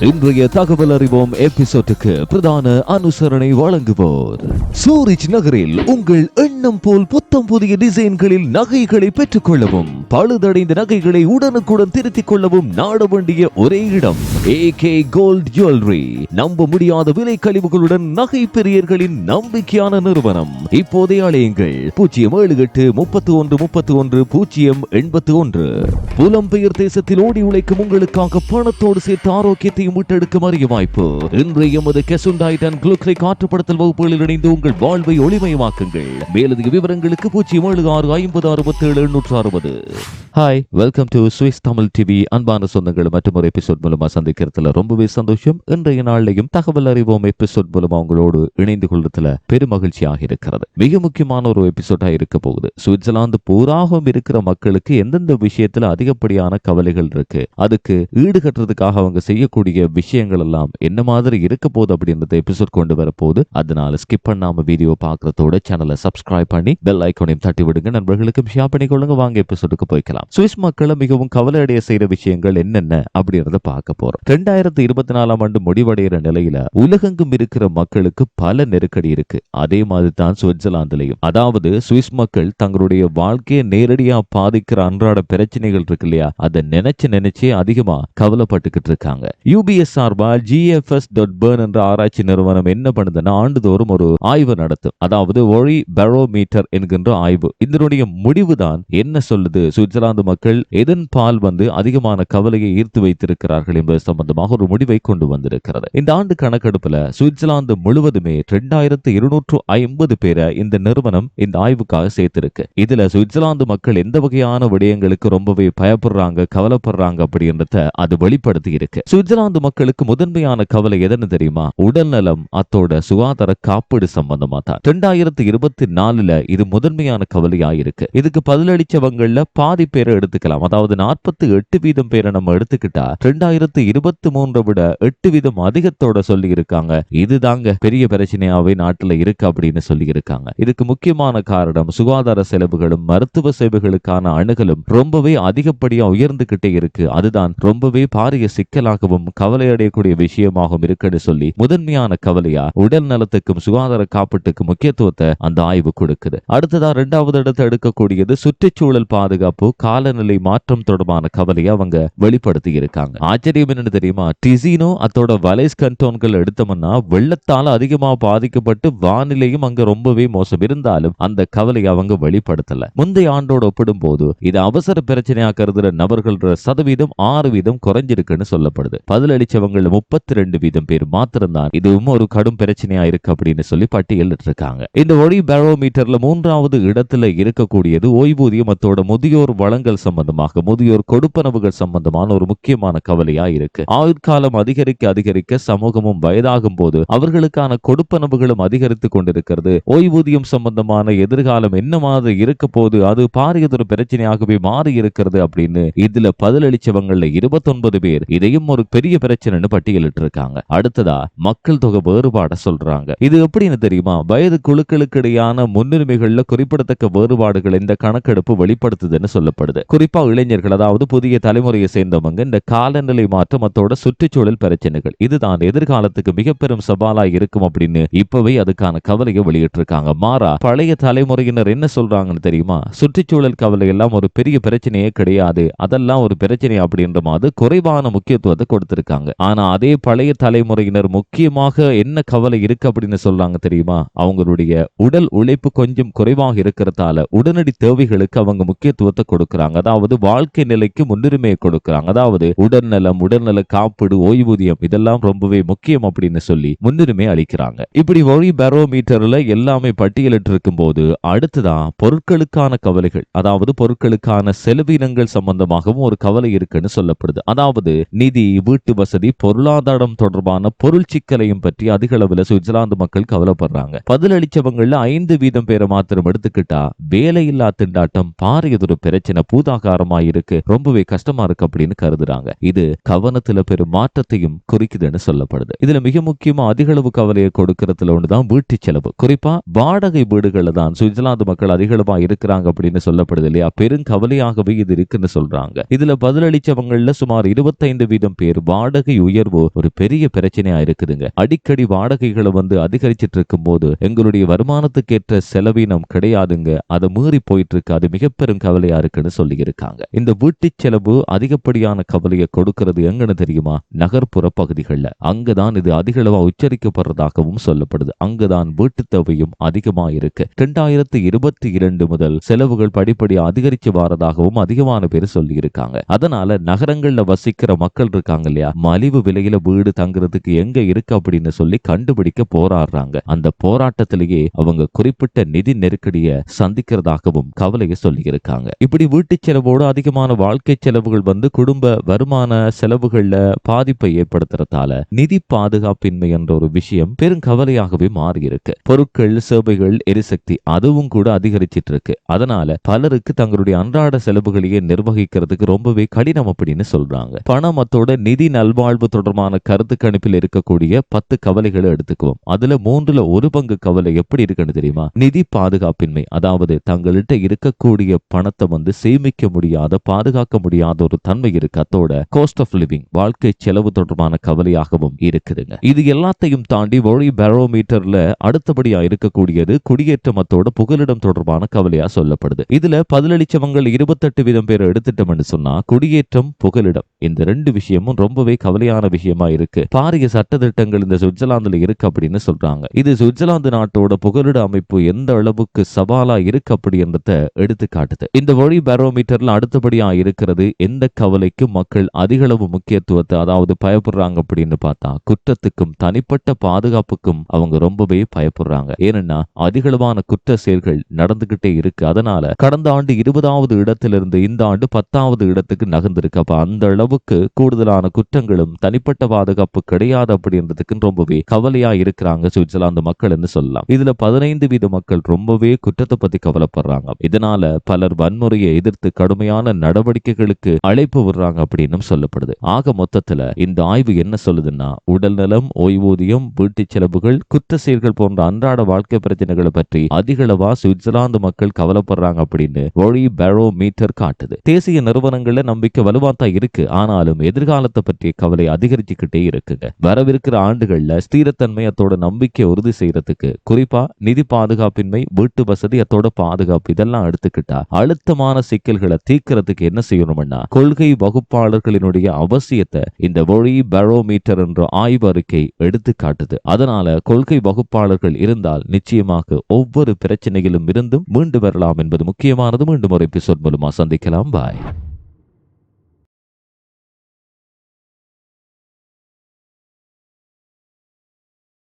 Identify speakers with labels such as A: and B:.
A: இன்றைய தகவல் அறிவோம் எபிசோட்டுக்கு பிரதான அனுசரணை வழங்குவோர். சூரிச் நகரில் உங்கள் எண்ணம் போல் புத்தம் புதிய டிசைன்களில் நகைகளை பெற்றுக் கொள்ளவும் பழுதடைந்த நகைகளை உடனுக்குடன் திருத்திக் கொள்ளவும் நாட வேண்டிய ஒரே இடம் ஏ கே கோல்ட் ஜுவல்லரி நம்ப முடியாத விலை கழிவுகளுடன் நகை பெரியர்களின் நம்பிக்கையான நிறுவனம். இப்போதே அழையுங்கள் பூஜ்ஜியம் ஏழு எட்டு முப்பத்தி ஒன்று முப்பத்தி ஒன்று பூஜ்ஜியம் எண்பத்தி ஒன்று புலம்பெயர் தேசத்தில் ஓடி உழைக்கும் உங்களுக்காக பணத்தோடு சேர்த்து ஆரோக்கியத்தை ஆரோக்கியத்தையும் மீட்டெடுக்கும் அரிய வாய்ப்பு. இன்றைய எமது கெசுண்டாய்ட் அண்ட் குளுக்ரை காற்றுப்படுத்தல் வகுப்புகளில் இணைந்து உங்கள் வாழ்வை ஒளிமயமாக்குங்கள். மேலதிக விவரங்களுக்கு பூஜ்ஜியம் ஏழு ஆறு ஐம்பது அறுபத்தி ஏழு எண்ணூற்று அறுபது. Hi welcome to Swiss Tamil TV அன்பான சொந்தங்கள் மற்றும் ஒரு எபிசோட் மூலமா சந்திக்கிறதுல ரொம்பவே சந்தோஷம். இன்றைய நாளையும் தகவல் அறிவோம் எபிசோட் மூலமா உங்களோடு இணைந்து கொள்றதுல பெருமகிழ்ச்சியாக இருக்கிறது. மிக முக்கியமான ஒரு எபிசோடா இருக்க போகுது. சுவிட்சர்லாந்து பூராகவும் இருக்கிற மக்களுக்கு எந்தெந்த விஷயத்துல அதிகப்படியான கவலைகள் இருக்கு அதுக்கு ஈடுகட்டுறதுக்காக அவங்க செய்யக்கூடிய விஷயங்கள் எல்லாம் என்ன மாதிரி இருக்க போகுது அப்படின்றத எபிசோட் கொண்டு வர போகுது அதனால ஸ்கிப் பண்ணாம வீடியோ பாக்குறதோட சேனலை சப்ஸ்கிரைப் பண்ணி பெல் ஐக்கோனையும் தட்டி விடுங்க. நண்பர்களுக்கும் ஷேர் பண்ணிக்கொள்ளுங்க வாங்க எபிசோடுக்கு போய்க்கலாம். சுவிஸ் மக்களை மிகவும் கவலை அடைய செய்யற விஷயங்கள் என்னென்ன அப்படின்றத பார்க்க போறோம். ரெண்டாயிரத்தி இருபத்தி நாலாம் ஆண்டு முடிவடைகிற நிலையில உலகெங்கும் இருக்கிற மக்களுக்கு பல நெருக்கடி இருக்கு. அதே மாதிரி தான் சுவிட்சர்லாந்துலயும். அதாவது சுவிஸ் மக்கள் தங்களுடைய வாழ்க்கையை நேரடியா பாதிக்கிற அன்றாட பிரச்சனைகள் இருக்கு இல்லையா? அதை நினைச்சு நினைச்சே அதிகமா கவலைப்பட்டுக்கிட்டு இருக்காங்க. யூபிஎஸ் சார்பா ஜிஎஃப்எஸ் டாட் பேர்ன் என்ற ஆராய்ச்சி நிறுவனம் என்ன பண்ணுதுன்னா ஆண்டுதோறும் ஒரு ஆய்வு நடத்தும். அதாவது ஒளி பெரோமீட்டர் என்கின்ற ஆய்வு. இதனுடைய முடிவுதான் என்ன சொல்லுது? சுவிட்சர்லாந்து மக்கள் எதன் பால் வந்து அதிகமான கவலையை ஈர்த்து வைத்திருக்கிறார்கள் என்பது சம்பந்தமாக ஒரு முடிவை கொண்டு வந்திருக்கிறது. இந்த ஆண்டு கணக்கெடுப்புல சுவிட்சர்லாந்து முழுவதுமே ரெண்டாயிரத்து இருநூற்று ஐம்பது பேரை இந்த நிறுவனம் இந்த ஆய்வுக்காக சேர்த்திருக்கு. இதுல சுவிட்சர்லாந்து மக்கள் எந்த வகையான விடயங்களுக்கு ரொம்பவே பயப்படுறாங்க கவலைப்படுறாங்க அப்படின்றத அது வெளிப்படுத்தி இருக்கு சுவிட்சர்லாந்து மக்களுக்கு முதன்மையான கவலை எதுன்னு தெரியுமா? உடல்நலம் அத்தோட சுகாதார காப்பீடு சம்பந்தமா தான் ரெண்டாயிரத்தி இருபத்தி நாலுல இது முதன்மையான கவலையா இருக்கு இதுக்கு பதிலளிச்சவங்கள்ல பாதி பேரை எடுத்துக்கலாம். அதாவது நாற்பத்தி எட்டு வீதம் பேரை நம்ம எடுத்துக்கிட்டா ரெண்டாயிரத்தி இருபத்தி மூன்றை விட எட்டு வீதம் அதிகத்தோட சொல்லி இருக்காங்க இதுதாங்க பெரிய பிரச்சனையாவே நாட்டுல இருக்கு அப்படின்னு சொல்லி இருக்காங்க இதுக்கு முக்கியமான காரணம் சுகாதார செலவுகளும் மருத்துவ சேவைகளுக்கான அணுகலும் ரொம்பவே அதிகப்படியா உயர்ந்துகிட்டே இருக்கு. அதுதான் ரொம்பவே பாரிய சிக்கலாகவும் கவலை அடையக்கூடிய விஷயமாகவும் இருக்குன்னு சொல்லி முதன்மையான கவலையா உடல் நலத்துக்கும் சுகாதார காப்பீட்டுக்கும் முக்கியத்துவத்தை அந்த ஆய்வு கொடுக்குது. அடுத்ததா இரண்டாவது இடத்தை எடுக்கக்கூடியது சுற்றுச்சூழல் பாதுகாப்பு காலநிலை மாற்றம் தொடர்பான கவலையை அவங்க வெளிப்படுத்தி இருக்காங்க. ஆச்சரியம் என்னன்னு தெரியுமா? டிசினோ அதோட வலைஸ் கண்டோன்கள் எடுத்தோம்னா வெள்ளத்தால அதிகமா பாதிக்கப்பட்டு வானிலையும் அங்க ரொம்பவே மோசம். இருந்தாலும் அந்த கவலையை அவங்க வெளிப்படுத்தல. முந்தைய ஆண்டோடு ஒப்பிடும் போது இது அவசர பிரச்சனையா கருதுற நபர்கள் சதவீதம் ஆறு வீதம் குறைஞ்சிருக்குன்னு சொல்லப்படுது. பதிலளிச்சவங்கள முப்பத்தி ரெண்டு வீதம் பேர் மாத்திரம்தான் இதுவும் ஒரு கடும் பிரச்சனையா இருக்கு அப்படின்னு சொல்லி பட்டியலிட்டு இருக்காங்க இந்த ஒளி பேரோமீட்டர்ல மூன்றாவது இடத்துல இருக்கக்கூடியது ஓய்வூதியம் அத்தோட முதியோர் வளங்கள் சம்பந்தமாக முதியோர் கொடுப்பனவுகள் சம்பந்தமான ஒரு முக்கியமான கவலையா இருக்கு. ஆயுட்காலம் அதிகரிக்க அதிகரிக்க சமூகமும் வயதாகும் போது அவர்களுக்கான கொடுப்பனவுகளும் அதிகரித்து கொண்டிருக்கிறது. ஓய்வூதியம் சம்பந்தமான எதிர்காலம் என்ன மாதிரி இருக்க போது அது பாரியதொரு பிரச்சனையாகவே மாறி இருக்கிறது அப்படின்னு இதுல பதிலளிச்சவங்கள்ல இருபத்தொன்பது பேர் இதையும் ஒரு பெரிய பிரச்சனைன்னு பட்டியலிட்டு இருக்காங்க அடுத்ததா மக்கள் தொகை வேறுபாட சொல்றாங்க. இது எப்படின்னு தெரியுமா? வயது குழுக்களுக்கு இடையான முன்னுரிமைகள்ல குறிப்பிடத்தக்க வேறுபாடுகள் இந்த கணக்கெடுப்பு வெளிப்படுத்துதுன்னு சொல்லப்படுது. குறிப்பா இளைஞர்கள் அதாவது புதிய தலைமுறையை சேர்ந்தவங்க இந்த காலநிலை மாற்றம் அத்தோட சுற்றுச்சூழல் பிரச்சனைகள். இதுதான் எதிர்காலத்துக்கு மிக பெரும் சவாலா இருக்கும் அப்படின்னு இப்பவே அதுக்கான கவலையை வெளியிட்டிருக்காங்க. மாறா பழைய தலைமுறையினர் என்ன சொல்றாங்கன்னு தெரியுமா? சுற்றுச்சூழல் கவலை எல்லாம் ஒரு பெரிய பிரச்சனையே கிடையாது. அதெல்லாம் ஒரு பிரச்சனை அப்படின்ற மாதிரி குறைவான முக்கியத்துவத்தை கொடுத்திருக்காங்க ஆனா அதே பழைய தலைமுறையினர் முக்கியமாக என்ன கவலை இருக்கு அப்படின்னு சொல்றாங்க தெரியுமா? அவங்களுடைய உடல் உழைப்பு கொஞ்சம் குறைவாக இருக்கிறதால உடனடி தேவைகளுக்கு அவங்க முக்கியத்துவத்தை கொடுக்கறாங்க. அதாவது வாழ்க்கை நிலைக்கு முன்னுரிமையை கொடுக்கறாங்க. அதாவது உடல்நலம் உடல்நல காப்பீடு ஓய்வூதியம் இதெல்லாம் ரொம்பவே முக்கியம் அப்படின்னு சொல்லி முன்னுரிமை அளிக்கிறாங்க. இப்படி ஒளி பேரோமீட்டர்ல எல்லாமே பட்டியலிட்டு இருக்கும் போது அடுத்துதான் பொருட்களுக்கான கவலைகள். அதாவது பொருட்களுக்கான செலவினங்கள் சம்பந்தமாகவும் ஒரு கவலை இருக்குன்னு சொல்லப்படுது. அதாவது நிதி வீட்டு வசதி பொருளாதாரம் தொடர்பான பொருள் சிக்கலையும் பற்றி அதிக அளவுல சுவிட்சர்லாந்து மக்கள் கவலைப்படுறாங்க. பதிலளிச்சவங்கள்ல ஐந்து வீதம் பேரை மாத்திரம் எடுத்துக்கிட்டா வேலையில்லா திண்டாட்டம் பாரியதொரு பிரச்சனை பூதாகாரமா இருக்கு ரொம்பவே கஷ்டமா இருக்கு அப்படின்னு கருதுறாங்க. இது கவனத்துல பெரும் மாற்றத்தையும் குறிக்குதுன்னு சொல்லப்படுது. இதுல மிக முக்கியமா அதிக அளவு கவலையை கொடுக்கறதுல ஒண்ணுதான் வீட்டு செலவு. குறிப்பா வாடகை வீடுகள்ல தான் சுவிட்சர்லாந்து மக்கள் அதிக அளவா இருக்கிறாங்க அப்படின்னு சொல்லப்படுது இல்லையா? பெரும் கவலையாகவே இது இருக்குன்னு சொல்றாங்க. இதுல பதிலளிச்சவங்கள்ல சுமார் இருபத்தைந்து வீதம் பேர் வாடகை வாடகை உயர்வு ஒரு பெரிய பிரச்சனையா இருக்குதுங்க. அடிக்கடி வாடகைகளை வந்து அதிகரிச்சிட்டு இருக்கும் போது எங்களுடைய வருமானத்துக்கேற்ற செலவினம் கிடையாதுங்க. அதை மீறி போயிட்டு இருக்கு அது மிக பெரும் கவலையா இருக்குன்னு சொல்லி இருக்காங்க இந்த வீட்டு செலவு அதிகப்படியான கவலையை கொடுக்கிறது எங்கன்னு தெரியுமா? நகர்ப்புற பகுதிகளில். அங்கதான் இது அதிகளவா உச்சரிக்கப்படுறதாகவும் சொல்லப்படுது. அங்குதான் வீட்டு தேவையும் அதிகமா இருக்கு. இரண்டாயிரத்தி இருபத்தி இரண்டு முதல் செலவுகள் படிப்படி அதிகரிச்சு வாரதாகவும் அதிகமான பேர் சொல்லி இருக்காங்க அதனால நகரங்கள்ல வசிக்கிற மக்கள் இருக்காங்க இல்லையா? மலிவு விலையில வீடு தங்குறதுக்கு எங்க இருக்கு அப்படின்னு சொல்லி கண்டுபிடிக்க போராடுறாங்க. அந்த போராட்டத்திலேயே அவங்க குறிப்பிட்ட நிதி நெருக்கடிய சந்திக்கிறதாகவும் கவலையை சொல்லி இருக்காங்க இப்படி வீட்டு செலவோடு அதிகமான வாழ்க்கை செலவுகள் வந்து குடும்ப வருமான செலவுகள்ல பாதிப்பை ஏற்படுத்துறதால நிதி பாதுகாப்பின்மை என்ற ஒரு விஷயம் பெரும் கவலையாகவே மாறி இருக்கு பொருட்கள் சேவைகள் எரிசக்தி அதுவும் கூட அதிகரிச்சிட்டு இருக்கு. அதனால பலருக்கு தங்களுடைய அன்றாட செலவுகளையே நிர்வகிக்கிறதுக்கு ரொம்பவே கடினம் அப்படின்னு சொல்றாங்க. பணம் அத்தோட நிதி நல்வாழ்வு தொடர்பான கருத்து கணிப்பில் இருக்கக்கூடிய பத்து கவலைகளை எடுத்துக்குவோம். அதுல மூன்றுல ஒரு பங்கு கவலை எப்படி இருக்குன்னு தெரியுமா? நிதி பாதுகாப்பின்மை. அதாவது தங்கள்கிட்ட இருக்கக்கூடிய பணத்தை வந்து சேமிக்க முடியாத பாதுகாக்க முடியாத ஒரு தன்மை இருக்கு. அத்தோட கோஸ்ட் ஆஃப் லிவிங் வாழ்க்கை செலவு தொடர்பான கவலையாகவும் இருக்குதுங்க. இது எல்லாத்தையும் தாண்டி வழி பேரோமீட்டர்ல அடுத்தபடியா இருக்கக்கூடியது குடியேற்றமத்தோட புகலிடம் தொடர்பான கவலையா சொல்லப்படுது. இதுல பதிலளிச்சவங்கள் இருபத்தெட்டு வீதம் பேர் எடுத்துட்டோம்னு சொன்னா குடியேற்றம் புகலிடம். இந்த ரெண்டு விஷயமும் ரொம்பவே ரொம்பவே கவலையான விஷயமா இருக்கு. பாரிய சட்ட திட்டங்கள் இந்த சுவிட்சர்லாந்துல இருக்கு அப்படின்னு சொல்றாங்க. இது சுவிட்சர்லாந்து நாட்டோட புகலிட அமைப்பு எந்த அளவுக்கு சவாலா இருக்கு அப்படின்றத எடுத்து காட்டுது இந்த வழி பேரோமீட்டர்ல அடுத்தபடியா இருக்கிறது எந்த கவலைக்கு மக்கள் அதிக அளவு முக்கியத்துவத்தை அதாவது பயப்படுறாங்க அப்படின்னு பார்த்தா குற்றத்துக்கும் தனிப்பட்ட பாதுகாப்புக்கும் அவங்க ரொம்பவே பயப்படுறாங்க. ஏன்னா அதிகளவான குற்ற செயல்கள் நடந்துகிட்டே இருக்கு. அதனால கடந்த ஆண்டு இருபதாவது இடத்திலிருந்து இந்த ஆண்டு பத்தாவது இடத்துக்கு நகர்ந்திருக்கு. அப்ப அந்த அளவுக்கு கூடுதலான குற்றங்கள் சட்டங்களும் தனிப்பட்ட பாதுகாப்பு கிடையாது அப்படின்றதுக்கு ரொம்பவே கவலையா இருக்கிறாங்க சுவிட்சர்லாந்து மக்கள்னு சொல்லலாம். இதுல பதினைந்து வீத மக்கள் ரொம்பவே குற்றத்தை பத்தி கவலைப்படுறாங்க. இதனால பலர் வன்முறையை எதிர்த்து கடுமையான நடவடிக்கைகளுக்கு அழைப்பு விடுறாங்க அப்படின்னு சொல்லப்படுது. ஆக மொத்தத்துல இந்த ஆய்வு என்ன சொல்லுதுன்னா உடல் நலம் ஓய்வூதியம் வீட்டு செலவுகள் குற்ற செயல்கள் போன்ற அன்றாட வாழ்க்கை பிரச்சனைகளை பற்றி அதிகளவா சுவிட்சர்லாந்து மக்கள் கவலைப்படுறாங்க அப்படின்னு ஒழி பேரோ மீட்டர் காட்டுது. தேசிய நிறுவனங்கள்ல நம்பிக்கை வலுவாத்தா இருக்கு. ஆனாலும் எதிர்காலத்தை பற்றிய கவலை அதிகரிச்சுக்கிட்டே இருக்குங்க. வரவிருக்கிற ஆண்டுகள்ல ஸ்திரத்தன்மை அத்தோட நம்பிக்கை உறுதி செய்யறதுக்கு குறிப்பா நிதி பாதுகாப்பின்மை வீட்டு வசதி அத்தோட பாதுகாப்பு இதெல்லாம் எடுத்துக்கிட்டா அழுத்தமான சிக்கல்களை தீர்க்கறதுக்கு என்ன செய்யணும்னா கொள்கை வகுப்பாளர்களினுடைய அவசியத்தை இந்த ஒளி பரோமீட்டர் என்ற ஆய்வு அறிக்கை எடுத்து காட்டுது. அதனால கொள்கை வகுப்பாளர்கள் இருந்தால் நிச்சயமாக ஒவ்வொரு பிரச்சனையிலும் இருந்தும் மீண்டு வரலாம் என்பது முக்கியமானது. மீண்டும் ஒரு எபிசோட் மூலமா சந்திக்கலாம். பாய்.